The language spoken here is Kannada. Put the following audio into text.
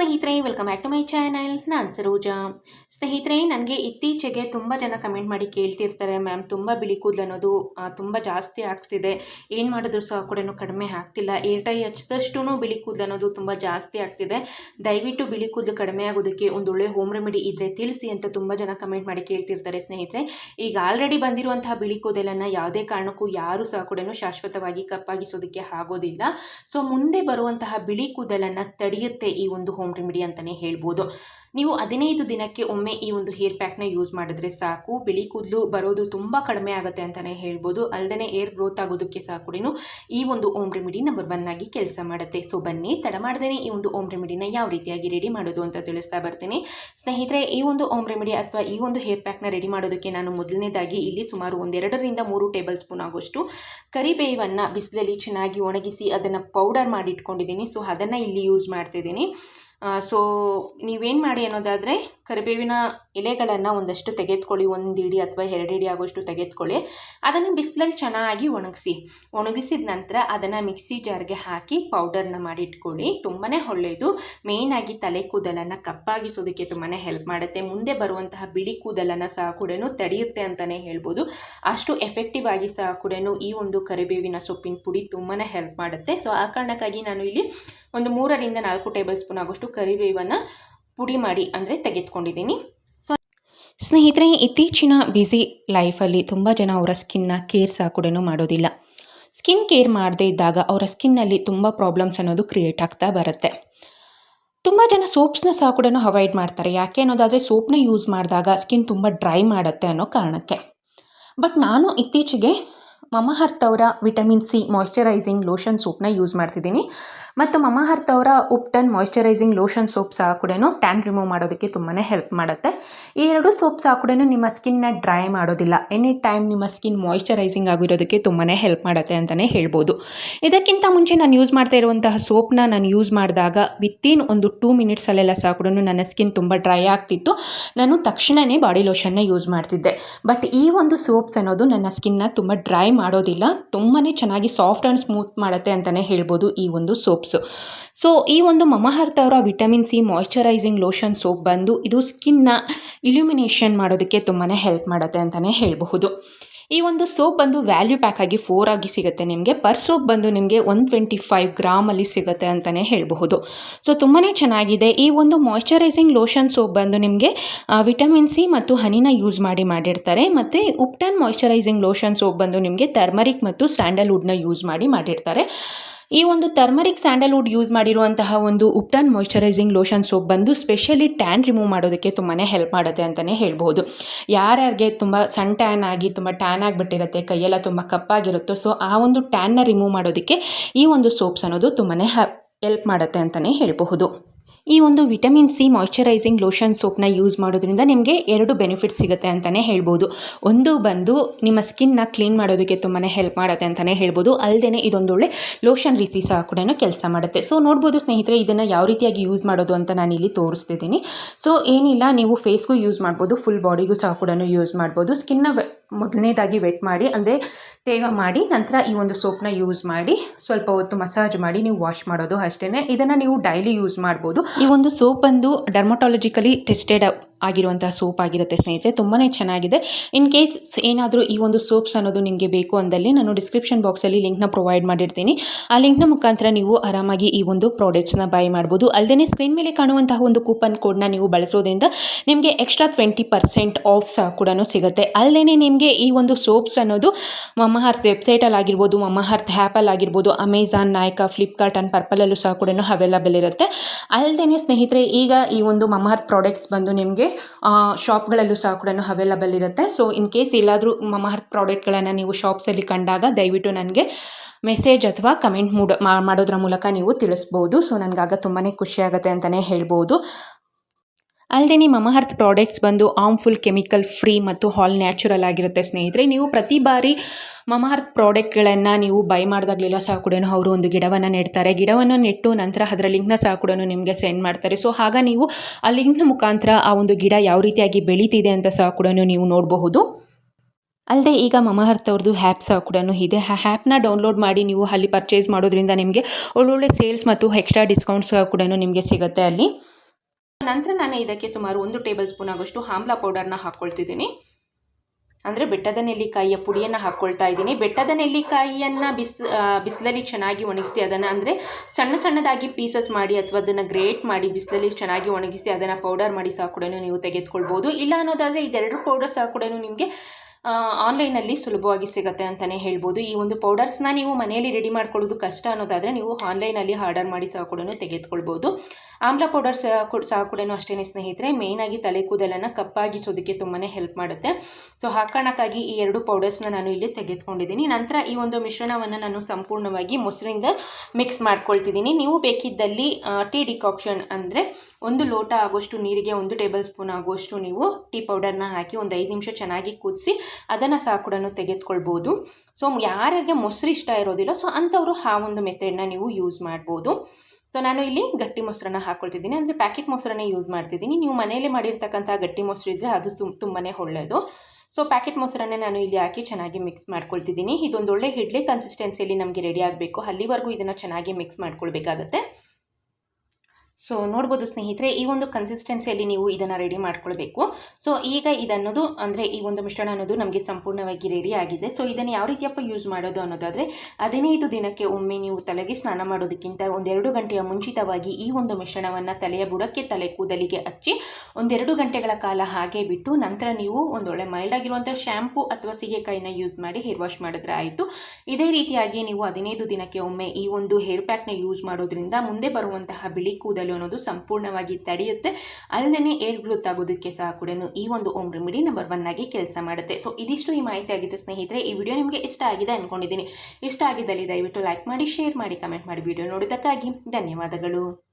ಸ್ನೇಹಿತರೆ welcome back to my channel ನಾನು ಸರೋಜಾ. ಸ್ನೇಹಿತರೆ, ನನಗೆ ಇತ್ತೀಚೆಗೆ ತುಂಬ ಜನ ಕಮೆಂಟ್ ಮಾಡಿ ಕೇಳ್ತಿರ್ತಾರೆ ಮ್ಯಾಮ್ ತುಂಬ ಬಿಳಿ ಕೂದಲು ಅನ್ನೋದು ತುಂಬ ಜಾಸ್ತಿ ಆಗ್ತಿದೆ. ಏನು ಮಾಡಿದ್ರು ಸಹ ಕೂಡ ಕಡಿಮೆ ಆಗ್ತಿಲ್ಲ. ಏರ್ ಟೈ ಹಚ್ಚಿದಷ್ಟು ಬಿಳಿ ಕೂದಲು ಅನ್ನೋದು ತುಂಬ ಜಾಸ್ತಿ ಆಗ್ತಿದೆ. ದಯವಿಟ್ಟು ಬಿಳಿ ಕೂದಲು ಕಡಿಮೆ ಆಗೋದಕ್ಕೆ ಒಂದು ಒಳ್ಳೆ ಹೋಮ್ ರೆಮಿಡಿ ಇದ್ದರೆ ತಿಳಿಸಿ ಅಂತ ತುಂಬ ಜನ ಕಮೆಂಟ್ ಮಾಡಿ ಕೇಳ್ತಿರ್ತಾರೆ ಸ್ನೇಹಿತರೆ. ಈಗ ಆಲ್ರೆಡಿ ಬಂದಿರುವಂತಹ ಬಿಳಿ ಕೂದಲನ್ನು ಯಾವುದೇ ಕಾರಣಕ್ಕೂ ಯಾರು ಸಹ ಕೂಡ ಶಾಶ್ವತವಾಗಿ ಕಪ್ಪಾಗಿಸೋದಕ್ಕೆ ಆಗೋದಿಲ್ಲ. ಸೊ ಮುಂದೆ ಬರುವಂತಹ ಬಿಳಿ ಕೂದಲನ್ನು ತಡೆಯುತ್ತೆ ಈ ಒಂದು ಹೋಮ್ ರೆಮಿಡಿ ಅಂತಲೇ ಹೇಳ್ಬೋದು. ನೀವು ಹದಿನೈದು ದಿನಕ್ಕೆ ಒಮ್ಮೆ ಈ ಒಂದು ಹೇರ್ ಪ್ಯಾಕ್ನ ಯೂಸ್ ಮಾಡಿದ್ರೆ ಸಾಕು. ಬಿಳಿ ಕೂದಲು ಬರೋದು ತುಂಬ ಕಡಿಮೆ ಆಗುತ್ತೆ ಅಂತಲೇ ಹೇಳ್ಬೋದು. ಅಲ್ಲದೆ ಏರ್ ಗ್ರೋತ್ ಆಗೋದಕ್ಕೆ ಸಹ ಕೂಡ ಈ ಒಂದು ಓಮ್ ರೆಮಿಡಿ ನಂಬರ್ ಒನ್ ಆಗಿ ಕೆಲಸ ಮಾಡುತ್ತೆ. ಸೊ ಬನ್ನಿ, ತಡ ಮಾಡದೇ ಈ ಒಂದು ಓಮ್ ರೆಮಿಡಿನ ಯಾವ ರೀತಿಯಾಗಿ ರೆಡಿ ಮಾಡೋದು ಅಂತ ತಿಳಿಸ್ತಾ ಬರ್ತೀನಿ. ಸ್ನೇಹಿತರೆ, ಈ ಒಂದು ಓಮ್ ರೆಮಿಡಿ ಅಥವಾ ಈ ಒಂದು ಹೇರ್ ಪ್ಯಾಕ್ನ ರೆಡಿ ಮಾಡೋದಕ್ಕೆ ನಾನು ಮೊದಲನೇದಾಗಿ ಇಲ್ಲಿ ಸುಮಾರು ಒಂದೆರಡರಿಂದ ಮೂರು ಟೇಬಲ್ ಸ್ಪೂನ್ ಆಗೋಷ್ಟು ಕರಿಬೇವನ್ನು ಬಿಸಿಲಲ್ಲಿ ಚೆನ್ನಾಗಿ ಒಣಗಿಸಿ ಅದನ್ನು ಪೌಡರ್ ಮಾಡಿ ಇಟ್ಕೊಂಡಿದ್ದೀನಿ. ಸೊ ಅದನ್ನು ಇಲ್ಲಿ ಯೂಸ್ ಮಾಡ್ತಿದ್ದೀನಿ. ಸೊ ನೀವೇನು ಮಾಡಿ ಅನ್ನೋದಾದರೆ ಕರಿಬೇವಿನ ಎಲೆಗಳನ್ನು ಒಂದಷ್ಟು ತೆಗೆದುಕೊಳ್ಳಿ, ಒಂದು ಇಡಿ ಅಥವಾ ಎರಡು ಇಡಿ ಆಗೋಷ್ಟು ತೆಗೆದುಕೊಳ್ಳಿ. ಅದನ್ನು ಬಿಸಿಲಲ್ಲಿ ಚೆನ್ನಾಗಿ ಒಣಗಿಸಿ. ಒಣಗಿಸಿದ ನಂತರ ಅದನ್ನು ಮಿಕ್ಸಿ ಜಾರ್ಗೆ ಹಾಕಿ ಪೌಡರ್ನ ಮಾಡಿಟ್ಕೊಳ್ಳಿ. ತುಂಬಾ ಒಳ್ಳೆಯದು ಮೇಯ್ನಾಗಿ ತಲೆ ಕೂದಲನ್ನು ಕಪ್ಪಾಗಿಸೋದಕ್ಕೆ ತುಂಬಾ ಹೆಲ್ಪ್ ಮಾಡುತ್ತೆ. ಮುಂದೆ ಬರುವಂತಹ ಬಿಳಿ ಕೂದಲನ್ನು ಸಹ ಕೂಡ ತಡೆಯುತ್ತೆ ಅಂತಲೇ ಹೇಳ್ಬೋದು. ಅಷ್ಟು ಎಫೆಕ್ಟಿವ್ ಆಗಿ ಸಹ ಕೂಡ ಈ ಒಂದು ಕರಿಬೇವಿನ ಸೊಪ್ಪಿನ ಪುಡಿ ತುಂಬಾ ಹೆಲ್ಪ್ ಮಾಡುತ್ತೆ. ಸೊ ಆ ಕಾರಣಕ್ಕಾಗಿ ನಾನು ಇಲ್ಲಿ ಒಂದು ಮೂರರಿಂದ ನಾಲ್ಕು ಟೇಬಲ್ ಸ್ಪೂನ್ ಆಗೋಷ್ಟು ಕರಿಬೇವನ್ನು ಪುಡಿ ಮಾಡಿ ಅಂದರೆ ತೆಗೆದುಕೊಂಡಿದ್ದೀನಿ. ಸೊ ಸ್ನೇಹಿತರೆ, ಇತ್ತೀಚಿನ ಬ್ಯುಸಿ ಲೈಫಲ್ಲಿ ತುಂಬ ಜನ ಅವರ ಸ್ಕಿನ್ನ ಕೇರ್ ಸಹ ಕೂಡ ಮಾಡೋದಿಲ್ಲ. ಸ್ಕಿನ್ ಕೇರ್ ಮಾಡದೇ ಇದ್ದಾಗ ಅವರ ಸ್ಕಿನ್ನಲ್ಲಿ ತುಂಬ ಪ್ರಾಬ್ಲಮ್ಸ್ ಅನ್ನೋದು ಕ್ರಿಯೇಟ್ ಆಗ್ತಾ ಬರುತ್ತೆ. ತುಂಬ ಜನ ಸೋಪ್ಸ್ನ ಸಹ ಕೂಡ ಅವಾಯ್ಡ್ ಮಾಡ್ತಾರೆ. ಯಾಕೆ ಅನ್ನೋದಾದರೆ ಸೋಪ್ನ ಯೂಸ್ ಮಾಡಿದಾಗ ಸ್ಕಿನ್ ತುಂಬ ಡ್ರೈ ಮಾಡುತ್ತೆ ಅನ್ನೋ ಕಾರಣಕ್ಕೆ. ಬಟ್ ನಾನು ಇತ್ತೀಚೆಗೆ ಮಮಹರ್ತ್ ಅವರ ವಿಟಮಿನ್ ಸಿ ಮಾಯ್ಶ್ಚರೈಸಿಂಗ್ ಲೋಷನ್ ಸೋಪ್ನ ಯೂಸ್ ಮಾಡ್ತಿದ್ದೀನಿ. ಮತ್ತು ಮಮಹರ್ತ್ ಅವರ ಉಪ್ಟನ್ ಮಾಯಿಶ್ಚರೈಸಿಂಗ್ ಲೋಷನ್ ಸೋಪ್ ಸಹ ಕೂಡ ಟ್ಯಾನ್ ರಿಮೂವ್ ಮಾಡೋದಕ್ಕೆ ತುಂಬಾ ಹೆಲ್ಪ್ ಮಾಡುತ್ತೆ. ಈ ಎರಡು ಸೋಪ್ ಸಹ ಕೂಡ ನಿಮ್ಮ ಸ್ಕಿನ್ನ ಡ್ರೈ ಮಾಡೋದಿಲ್ಲ. ಎನಿ ಟೈಮ್ ನಿಮ್ಮ ಸ್ಕಿನ್ ಮಾಯಿಶ್ಚರೈಸಿಂಗ್ ಆಗಿರೋದಕ್ಕೆ ತುಂಬಾ ಹೆಲ್ಪ್ ಮಾಡುತ್ತೆ ಅಂತಲೇ ಹೇಳ್ಬೋದು. ಇದಕ್ಕಿಂತ ಮುಂಚೆ ನಾನು ಯೂಸ್ ಮಾಡ್ತಾ ಇರುವಂತಹ ಸೋಪ್ನ ನಾನು ಯೂಸ್ ಮಾಡಿದಾಗ ವಿತಿನ್ ಒಂದು ಟೂ ಮಿನಿಟ್ಸಲ್ಲೆಲ್ಲ ಸಹ ಕೂಡ ನನ್ನ ಸ್ಕಿನ್ ತುಂಬ ಡ್ರೈ ಆಗ್ತಿತ್ತು. ನಾನು ತಕ್ಷಣವೇ ಬಾಡಿ ಲೋಷನ್ನ ಯೂಸ್ ಮಾಡ್ತಿದ್ದೆ. ಬಟ್ ಈ ಒಂದು ಸೋಪ್ಸ್ ಅನ್ನೋದು ನನ್ನ ಸ್ಕಿನ್ನ ತುಂಬ ಡ್ರೈ ಮಾಡೋದಿಲ್ಲ. ತುಂಬಾ ಚೆನ್ನಾಗಿ ಸಾಫ್ಟ್ ಆ್ಯಂಡ್ ಸ್ಮೂತ್ ಮಾಡುತ್ತೆ ಅಂತಲೇ ಹೇಳ್ಬೋದು ಈ ಒಂದು ಸೋಪ್ಸು. ಸೊ, ಈ ಒಂದು ಮಮಹರ್ತ್ ಅವರ vitamin C moisturising lotion soap ಬಂದು ಇದು ಸ್ಕಿನ್ನ ಇಲ್ಯುಮಿನೇಷನ್ ಮಾಡೋದಕ್ಕೆ ತುಂಬಾ ಹೆಲ್ಪ್ ಮಾಡುತ್ತೆ ಅಂತಲೇ ಹೇಳಬಹುದು. ಈ ಒಂದು ಸೋಪ್ ಬಂದು ವ್ಯಾಲ್ಯೂ ಪ್ಯಾಕ್ ಆಗಿ ಫೋರ್ ಆಗಿ ಸಿಗುತ್ತೆ ನಿಮಗೆ. ಪರ್ ಸೋಪ್ ಬಂದು ನಿಮಗೆ ಒನ್ ಟ್ವೆಂಟಿ ಫೈವ್ ಗ್ರಾಮಲ್ಲಿ ಸಿಗುತ್ತೆ ಅಂತಲೇ ಹೇಳಬಹುದು. ಸೊ ತುಂಬಾ ಚೆನ್ನಾಗಿದೆ. ಈ ಒಂದು ಮಾಯ್ಶ್ಚರೈಸಿಂಗ್ ಲೋಷನ್ ಸೋಪ್ ಬಂದು ನಿಮಗೆ ವಿಟಮಿನ್ ಸಿ ಮತ್ತು ಹನಿನ ಯೂಸ್ ಮಾಡಿ ಮಾಡಿರ್ತಾರೆ. ಮತ್ತು ಉಪ್ಟನ್ ಮಾಯ್ಶ್ಚರೈಸಿಂಗ್ ಲೋಷನ್ ಸೋಪ್ ಬಂದು ನಿಮಗೆ ಟರ್ಮರಿಕ್ ಮತ್ತು ಸ್ಯಾಂಡಲ್ವುಡ್ನ ಯೂಸ್ ಮಾಡಿ ಮಾಡಿರ್ತಾರೆ. ಈ ಒಂದು ಟರ್ಮರಿಕ್ ಸ್ಯಾಂಡಲ್ವುಡ್ ಯೂಸ್ ಮಾಡಿರುವಂತಹ ಒಂದು ಉಪ್ಟನ್ ಮಾಯಿಶ್ಚರೈಸಿಂಗ್ ಲೋಷನ್ ಸೋಪ್ ಬಂದು ಸ್ಪೆಷಲಿ ಟ್ಯಾನ್ ರಿಮೂವ್ ಮಾಡೋದಕ್ಕೆ ತುಂಬಾ ಹೆಲ್ಪ್ ಮಾಡುತ್ತೆ ಅಂತಲೇ ಹೇಳ್ಬೋದು. ಯಾರ್ಯಾರಿಗೆ ತುಂಬ ಸಣ್ಣ ಟ್ಯಾನ್ ಆಗಿ ತುಂಬ ಟ್ಯಾನ್ ಆಗಿಬಿಟ್ಟಿರುತ್ತೆ, ಕೈಯೆಲ್ಲ ತುಂಬ ಕಪ್ಪಾಗಿರುತ್ತೋ ಸೊ ಆ ಒಂದು ಟ್ಯಾನ್ನ ರಿಮೂವ್ ಮಾಡೋದಕ್ಕೆ ಈ ಒಂದು ಸೋಪ್ಸ್ ಅನ್ನೋದು ತುಂಬಾ ಹೆಲ್ಪ್ ಮಾಡುತ್ತೆ ಅಂತಲೇ ಹೇಳಬಹುದು. ಈ ಒಂದು ವಿಟಮಿನ್ ಸಿ ಮಾಯ್ಶ್ಚರೈಸಿಂಗ್ ಲೋಷನ್ ಸೋಪ್ನ ಯೂಸ್ ಮಾಡೋದ್ರಿಂದ ನಿಮಗೆ ಎರಡು ಬೆನಿಫಿಟ್ ಸಿಗುತ್ತೆ ಅಂತಲೇ ಹೇಳ್ಬೋದು. ಒಂದು ಬಂದು ನಿಮ್ಮ ಸ್ಕಿನ್ನ ಕ್ಲೀನ್ ಮಾಡೋದಕ್ಕೆ ತುಂಬಾ ಹೆಲ್ಪ್ ಮಾಡುತ್ತೆ ಅಂತಲೇ ಹೇಳ್ಬೋದು. ಅಲ್ಲದೆ ಇದೊಂದೊಳ್ಳೆ ಲೋಷನ್ ರೀತಿ ಸಹ ಕೂಡ ಕೆಲಸ ಮಾಡುತ್ತೆ. ಸೊ ನೋಡ್ಬೋದು ಸ್ನೇಹಿತರೆ, ಇದನ್ನು ಯಾವ ರೀತಿಯಾಗಿ ಯೂಸ್ ಮಾಡೋದು ಅಂತ ನಾನು ಇಲ್ಲಿ ತೋರಿಸ್ತಿದ್ದೀನಿ. ಸೊ ಏನಿಲ್ಲ, ನೀವು ಫೇಸ್ಗೂ ಯೂಸ್ ಮಾಡ್ಬೋದು ಫುಲ್ ಬಾಡಿಗೂ ಸಹ ಕೂಡ ಯೂಸ್ ಮಾಡ್ಬೋದು. ಸ್ಕಿನ್ನ ಮೊದಲನೇದಾಗಿ ವೆಟ್ ಮಾಡಿ, ಅಂದರೆ ತೇವ ಮಾಡಿ, ನಂತರ ಈ ಒಂದು ಸೋಪ್ನ ಯೂಸ್ ಮಾಡಿ, ಸ್ವಲ್ಪ ಹೊತ್ತು ಮಸಾಜ್ ಮಾಡಿ ನೀವು ವಾಶ್ ಮಾಡೋದು ಅಷ್ಟೇ ಇದನ್ನು ನೀವು ಡೈಲಿ ಯೂಸ್ ಮಾಡ್ಬೋದು. ಈ ಒಂದು ಸೋಪ್ ಬಂದು ಡರ್ಮಟಾಲಜಿಕಲಿ ಟೆಸ್ಟೆಡ್ ಆಗಿರುವಂತಹ ಸೋಪ್ ಆಗಿರುತ್ತೆ, ಸ್ನೇಹಿತರೆ. ತುಂಬಾ ಚೆನ್ನಾಗಿದೆ. ಇನ್ ಕೇಸ್ ಏನಾದರೂ ಈ ಒಂದು ಸೋಪ್ಸ್ ಅನ್ನೋದು ನಿಮಗೆ ಬೇಕು ಅಂದಲ್ಲಿ ನಾನು ಡಿಸ್ಕ್ರಿಪ್ಷನ್ ಬಾಕ್ಸಲ್ಲಿ ಲಿಂಕ್ನ ಪ್ರೊವೈಡ್ ಮಾಡಿರ್ತೀನಿ. ಆ ಲಿಂಕ್ನ ಮುಖಾಂತರ ನೀವು ಆರಾಮಾಗಿ ಈ ಒಂದು ಪ್ರಾಡಕ್ಟ್ಸ್ನ ಬೈ ಮಾಡ್ಬೋದು. ಅಲ್ಲದೆ ಸ್ಕ್ರೀನ್ ಮೇಲೆ ಕಾಣುವಂತಹ ಒಂದು ಕೂಪನ್ ಕೋಡ್ನ ನೀವು ಬಳಸೋದ್ರಿಂದ ನಿಮಗೆ ಎಕ್ಸ್ಟ್ರಾ ಟ್ವೆಂಟಿ ಪರ್ಸೆಂಟ್ ಆಫ್ ಸಹ ಕೂಡ ಸಿಗುತ್ತೆ. ಅಲ್ಲದೆ ನಿಮಗೆ ಈ ಒಂದು ಸೋಪ್ಸ್ ಅನ್ನೋದು ಮಮಹರ್ತ್ ವೆಬ್ಸೈಟಲ್ಲಿ ಆಗಿರ್ಬೋದು, ಮಮಹರ್ತ್ ಆ್ಯಪಲ್ಲಿ ಆಗಿರ್ಬೋದು ಅಮೆಝಾನ್ ನಾಯ್ಕ ಫ್ಲಿಪ್ಕಾರ್ಟ್ ಆ್ಯಂಡ್ ಪರ್ಪಲಲ್ಲೂ ಸಹ ಕೂಡ ಅವೈಲಬಲ್ ಇರುತ್ತೆ. ಅಲ್ಲದೆ ಸ್ನೇಹಿತರೆ, ಈಗ ಈ ಒಂದು ಮಮಹರ್ತ್ ಪ್ರಾಡಕ್ಟ್ಸ್ ಬಂದು ನಿಮಗೆ ಶಾಪ್ಗಳಲ್ಲೂ ಸಹ ಕೂಡ ಅವೈಲಬಲ್ ಇರುತ್ತೆ. ಸೊ ಇನ್ ಕೇಸ್ ಎಲ್ಲಾದರೂ ಮಮಹರ್ತ್ ಪ್ರಾಡಕ್ಟ್ಗಳನ್ನು ನೀವು ಶಾಪ್ಸಲ್ಲಿ ಕಂಡಾಗ ದಯವಿಟ್ಟು ನನಗೆ ಮೆಸೇಜ್ ಅಥವಾ ಕಮೆಂಟ್ ಮೂಡ ಮಾಡೋದ್ರ ಮೂಲಕ ನೀವು ತಿಳಿಸ್ಬೋದು. ಸೊ ನನಗಾಗ ತುಂಬಾ ಖುಷಿ ಆಗುತ್ತೆ ಅಂತಲೇ ಹೇಳ್ಬೋದು. ಅಲ್ಲದೆ ನಿಮ್ಮ ಮಮಹರ್ತ್ ಪ್ರಾಡಕ್ಟ್ಸ್ ಬಂದು ಆರ್ಮ್ಫುಲ್ ಕೆಮಿಕಲ್ ಫ್ರೀ ಮತ್ತು ಹಾಲ್ ನ್ಯಾಚುರಲ್ ಆಗಿರುತ್ತೆ ಸ್ನೇಹಿತರೆ. ನೀವು ಪ್ರತಿ ಬಾರಿ ಮಮಹರ್ತ್ ಪ್ರಾಡಕ್ಟ್ಗಳನ್ನು ನೀವು ಬೈ ಮಾಡಿದಾಗಲೆಲ್ಲ ಸಹ ಕೂಡ ಅವರು ಒಂದು ಗಿಡವನ್ನು ನೆಡ್ತಾರೆ. ಗಿಡವನ್ನು ನೆಟ್ಟು ನಂತರ ಅದರ ಲಿಂಕ್ನ ಸಹ ಕೂಡ ನಿಮಗೆ ಸೆಂಡ್ ಮಾಡ್ತಾರೆ. ಸೊ ಆಗ ನೀವು ಆ ಲಿಂಕ್ನ ಮುಖಾಂತರ ಆ ಒಂದು ಗಿಡ ಯಾವ ರೀತಿಯಾಗಿ ಬೆಳೀತಿದೆ ಅಂತ ಸಹ ಕೂಡ ನೀವು ನೋಡಬಹುದು. ಅಲ್ಲದೆ ಈಗ ಮಮಹರ್ತ್ ಅವ್ರದ್ದು ಹ್ಯಾಪ್ ಸಹ ಕೂಡ ಇದೆ. ಆ ಹ್ಯಾಪ್ನ ಡೌನ್ಲೋಡ್ ಮಾಡಿ ನೀವು ಅಲ್ಲಿ ಪರ್ಚೇಸ್ ಮಾಡೋದ್ರಿಂದ ನಿಮಗೆ ಒಳ್ಳೊಳ್ಳೆ ಸೇಲ್ಸ್ ಮತ್ತು ಎಕ್ಸ್ಟ್ರಾ ಡಿಸ್ಕೌಂಟ್ಸ್ ಕೂಡ ನಿಮಗೆ ಸಿಗುತ್ತೆ ಅಲ್ಲಿ. ನಂತರ ನಾನು ಇದಕ್ಕೆ ಸುಮಾರು ಒಂದು ಟೇಬಲ್ ಸ್ಪೂನ್ ಆಗೋಷ್ಟು ಆಮ್ಲ ಪೌಡರ್ನ ಹಾಕ್ಕೊಳ್ತಿದ್ದೀನಿ ಅಂದರೆ ಬೆಟ್ಟದ ನೆಲ್ಲಿಕಾಯಿಯ ಪುಡಿಯನ್ನು ಹಾಕ್ಕೊಳ್ತಾ ಇದ್ದೀನಿ. ಬೆಟ್ಟದ ನೆಲ್ಲಿಕಾಯಿಯನ್ನು ಬಿಸ್ ಬಿಸಿಲಲ್ಲಿ ಚೆನ್ನಾಗಿ ಒಣಗಿಸಿ ಅದನ್ನು ಅಂದರೆ ಸಣ್ಣ ಸಣ್ಣದಾಗಿ ಪೀಸಸ್ ಮಾಡಿ ಅಥವಾ ಅದನ್ನು ಗ್ರೇಟ್ ಮಾಡಿ ಬಿಸಿಲಲ್ಲಿ ಚೆನ್ನಾಗಿ ಒಣಗಿಸಿ ಅದನ್ನು ಪೌಡರ್ ಮಾಡಿ ಸಹ ಕೂಡ ನೀವು ತೆಗೆದುಕೊಳ್ಬೋದು. ಇಲ್ಲ ಅನ್ನೋದಾದರೆ ಇದೆರಡು ಪೌಡರ್ ಸಹ ಕೂಡ ನಿಮಗೆ ಆನ್ಲೈನಲ್ಲಿ ಸುಲಭವಾಗಿ ಸಿಗುತ್ತೆ ಅಂತಲೇ ಹೇಳ್ಬೋದು. ಈ ಒಂದು ಪೌಡರ್ಸ್ನ ನೀವು ಮನೆಯಲ್ಲಿ ರೆಡಿ ಮಾಡ್ಕೊಳ್ಳೋದು ಕಷ್ಟ ಅನ್ನೋದಾದರೆ ನೀವು ಆನ್ಲೈನಲ್ಲಿ ಆರ್ಡರ್ ಮಾಡಿ ಸಹ ಕೂಡ ತೆಗೆದುಕೊಳ್ಬೋದು. ಆಮ್ಲ ಪೌಡರ್ ಸಹ ಕೂಡ ಅಷ್ಟೇ ಸ್ನೇಹಿತರೆ. ಮೇಯ್ನಾಗಿ ತಲೆ ಕೂದಲನ್ನು ಕಪ್ಪಾಗಿಸೋದಕ್ಕೆ ತುಂಬಾ ಹೆಲ್ಪ್ ಮಾಡುತ್ತೆ. ಸೊ ಆ ಕಾರಣಕ್ಕಾಗಿ ಈ ಎರಡು ಪೌಡರ್ಸ್ನ ನಾನು ಇಲ್ಲಿ ತೆಗೆದುಕೊಂಡಿದ್ದೀನಿ. ನಂತರ ಈ ಒಂದು ಮಿಶ್ರಣವನ್ನು ನಾನು ಸಂಪೂರ್ಣವಾಗಿ ಮೊಸರಿಂದ ಮಿಕ್ಸ್ ಮಾಡ್ಕೊಳ್ತಿದ್ದೀನಿ. ನೀವು ಬೇಕಿದ್ದಲ್ಲಿ ಟೀ ಡಿಕಾಕ್ಷನ್ ಅಂದರೆ ಒಂದು ಲೋಟ ಆಗೋಷ್ಟು ನೀರಿಗೆ, ಒಂದು ಟೇಬಲ್ ಸ್ಪೂನ್ ಆಗುವಷ್ಟು ನೀವು ಟೀ ಪೌಡರ್ನ ಹಾಕಿ ಒಂದು ಐದು ನಿಮಿಷ ಚೆನ್ನಾಗಿ ಕುದಿಸಿ ಅದನ್ನು ಸಹ ಕೂಡ ತೆಗೆದುಕೊಳ್ಬೋದು. ಸೊ ಯಾರಿಗೆ ಮೊಸರು ಇಷ್ಟ ಇರೋದಿಲ್ಲ ಸೊ ಅಂಥವರು ಆ ಒಂದು ಮೆಥಡ್ನ ನೀವು ಯೂಸ್ ಮಾಡ್ಬೋದು. ಸೊ ನಾನು ಇಲ್ಲಿ ಗಟ್ಟಿ ಮೊಸರನ್ನ ಹಾಕೊಳ್ತಿದ್ದೀನಿ. ಅಂದರೆ ಪ್ಯಾಕೆಟ್ ಮೊಸರನ್ನೇ ಯೂಸ್ ಮಾಡ್ತಿದ್ದೀನಿ. ನೀವು ಮನೆಯಲ್ಲೇ ಮಾಡಿರ್ತಕ್ಕಂಥ ಗಟ್ಟಿ ಮೊಸರು ಇದ್ದರೆ ಅದು ಸುಮ್ ತುಂಬಾ ಒಳ್ಳೆಯದು ಸೊ ಪ್ಯಾಕೆಟ್ ಮೊಸರನ್ನೇ ನಾನು ಇಲ್ಲಿ ಹಾಕಿ ಚೆನ್ನಾಗಿ ಮಿಕ್ಸ್ ಮಾಡ್ಕೊಳ್ತಿದ್ದೀನಿ. ಇದೊಂದು ಒಳ್ಳೆ ಇಡ್ಲಿ ಕನ್ಸಿಸ್ಟೆನ್ಸಿಯಲ್ಲಿ ನಮಗೆ ರೆಡಿ ಆಗಬೇಕು. ಅಲ್ಲಿವರೆಗೂ ಇದನ್ನು ಚೆನ್ನಾಗಿ ಮಿಕ್ಸ್ ಮಾಡ್ಕೊಳ್ಬೇಕಾಗತ್ತೆ. ಸೊ ನೋಡ್ಬೋದು ಸ್ನೇಹಿತರೆ, ಈ ಒಂದು ಕನ್ಸಿಸ್ಟೆನ್ಸಿಯಲ್ಲಿ ನೀವು ಇದನ್ನು ರೆಡಿ ಮಾಡ್ಕೊಳ್ಬೇಕು. ಸೊ ಈಗ ಇದನ್ನೋದು, ಅಂದರೆ ಈ ಒಂದು ಮಿಶ್ರಣ ಅನ್ನೋದು ನಮಗೆ ಸಂಪೂರ್ಣವಾಗಿ ರೆಡಿ ಆಗಿದೆ. ಸೊ ಇದನ್ನು ಯಾವ ರೀತಿಯಪ್ಪ ಯೂಸ್ ಮಾಡೋದು ಅನ್ನೋದಾದರೆ, ಹದಿನೈದು ದಿನಕ್ಕೆ ಒಮ್ಮೆ ನೀವು ತಲೆಗೆ ಸ್ನಾನ ಮಾಡೋದಕ್ಕಿಂತ ಒಂದೆರಡು ಗಂಟೆಯ ಮುಂಚಿತವಾಗಿ ಈ ಒಂದು ಮಿಶ್ರಣವನ್ನು ತಲೆಯ ಬುಡಕ್ಕೆ ತಲೆ ಕೂದಲಿಗೆ ಹಚ್ಚಿ, ಒಂದೆರಡು ಗಂಟೆಗಳ ಕಾಲ ಹಾಗೆ ಬಿಟ್ಟು ನಂತರ ನೀವು ಒಂದೊಳ್ಳೆ ಮೈಲ್ಡ್ ಆಗಿರುವಂಥ ಶ್ಯಾಂಪು ಅಥವಾ ಸೀಗೆಕಾಯಿನ ಯೂಸ್ ಮಾಡಿ ಹೇರ್ ವಾಶ್ ಮಾಡಿದ್ರೆ ಆಯಿತು. ಇದೇ ರೀತಿಯಾಗಿ ನೀವು ಹದಿನೈದು ದಿನಕ್ಕೆ ಒಮ್ಮೆ ಈ ಒಂದು ಹೇರ್ ಪ್ಯಾಕ್ನ ಯೂಸ್ ಮಾಡೋದ್ರಿಂದ ಮುಂದೆ ಬರುವಂತಹ ಬಿಳಿ ಕೂದಲು ಅನ್ನೋದು ಸಂಪೂರ್ಣವಾಗಿ ತಡೆಯುತ್ತೆ. ಅಲ್ಲದೆ ಏರ್ ಗ್ರೋತ್ ಆಗೋದಕ್ಕೆ ಸಹ ಕೂಡ ಈ ಒಂದು ಓಮ್ ರೆಮಿಡಿ ನಂಬರ್ ಒನ್ ಆಗಿ ಕೆಲಸ ಮಾಡುತ್ತೆ. ಸೊ ಇದಿಷ್ಟು ಈ ಮಾಹಿತಿ ಆಗಿತ್ತು ಸ್ನೇಹಿತರೆ, ಈ ವಿಡಿಯೋ ನಿಮಗೆ ಇಷ್ಟ ಆಗಿದೆ ಅನ್ಕೊಂಡಿದ್ದೀನಿ. ಇಷ್ಟ ಆಗಿದ್ದಲ್ಲಿ ದಯವಿಟ್ಟು ಲೈಕ್ ಮಾಡಿ ಶೇರ್ ಮಾಡಿ ಕಮೆಂಟ್ ಮಾಡಿ ವಿಡಿಯೋ ನೋಡೋದಕ್ಕಾಗಿ ಧನ್ಯವಾದಗಳು.